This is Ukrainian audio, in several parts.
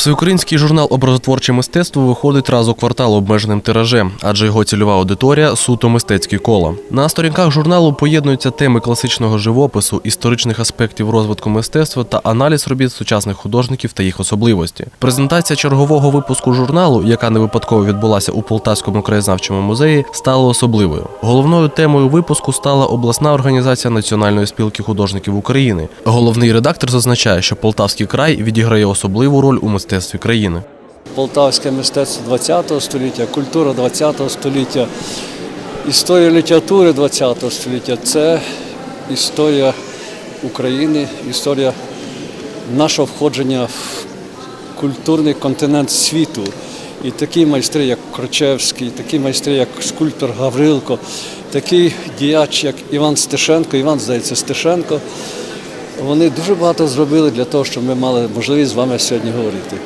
Всеукраїнський журнал Образотворче мистецтво виходить раз у квартал обмеженим тиражем, адже його цільова аудиторія суто мистецькі кола. На сторінках журналу поєднуються теми класичного живопису, історичних аспектів розвитку мистецтва та аналіз робіт сучасних художників та їх особливості. Презентація чергового випуску журналу, яка не випадково відбулася у Полтавському краєзнавчому музеї, стала особливою. Головною темою випуску стала обласна організація Національної спілки художників України. Головний редактор зазначає, що Полтавський край відіграє особливу роль у мистецтві країни. Полтавське мистецтво ХХ століття, культура ХХ століття, історія літератури ХХ століття це історія України, історія нашого входження в культурний континент світу. І такі майстри, як Крочевський, такі майстри, як скульптор Гаврилко, такий діяч, як Іван Стешенко, Іван, здається, Стешенко, вони дуже багато зробили для того, щоб ми мали можливість з вами сьогодні говорити.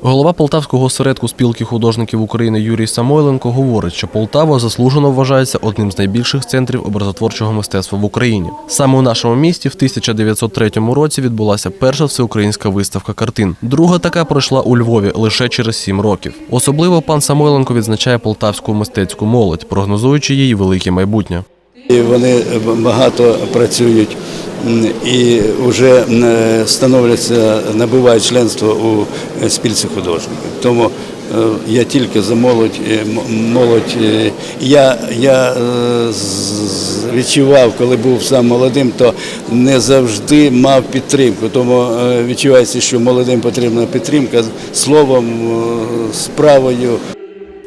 Голова Полтавського осередку спілки художників України Юрій Самойленко говорить, що Полтава заслужено вважається одним з найбільших центрів образотворчого мистецтва в Україні. Саме у нашому місті в 1903 році відбулася перша всеукраїнська виставка картин. Друга така пройшла у Львові лише через сім років. Особливо пан Самойленко відзначає полтавську мистецьку молодь, прогнозуючи її велике майбутнє. І вони багато працюють і вже м, становляться, набувають членство у спільці художників. Тому е, я тільки за молодь, е, молодь. е, Я, я е, відчував, коли був сам молодим, то не завжди мав підтримку. Тому е, відчувається, що молодим потрібна підтримка словом, е, справою.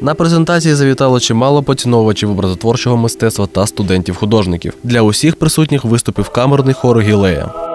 На презентації завітало чимало поціновувачів образотворчого мистецтва та студентів-художників. Для усіх присутніх виступив камерний хор Гілея.